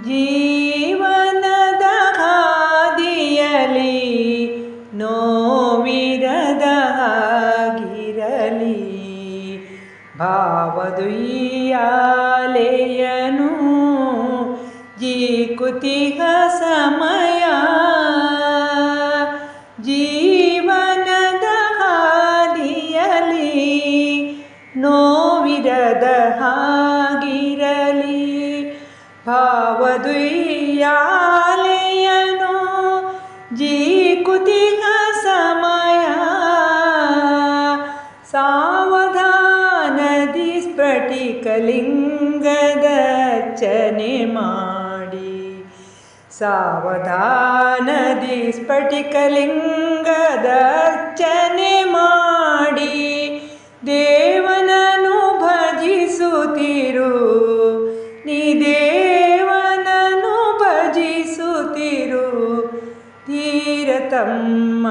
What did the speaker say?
ಜೀವನದ ಹಾದಿಯಲಿ ನೋವಿರದ ಹಾಗಿರಲಿ. ಭಾವದುಯ್ಯಾಲೆಯನು ಜೀಕುತಿಹ ಸಮಯ. ಜೀವನದ ಹಾದಿಯಲಿ ನೋವಿರದ ಹಾಗಿರಲಿ. ಭಾವದುಯ್ಯಾಲೆಯನು ಜೀಕುತಿಹ ಸಮಯ. ಸಾವಧಾನದಿ ಸ್ಫಟಿಕಲಿಂಗದರ್ಚನೆ ಮಾಡಿ. ಸಾವಧಾನದಿ ಸ್ಫಟಿಕಲಿಂಗದರ್ಚನೆ ಮಾಡಿ. ದೇವನನು ಭಜಿಸುತ್ತಿರು. ನೀ ಭಜಿಸುತ್ತಿರು ತೀರತಮ್ಮ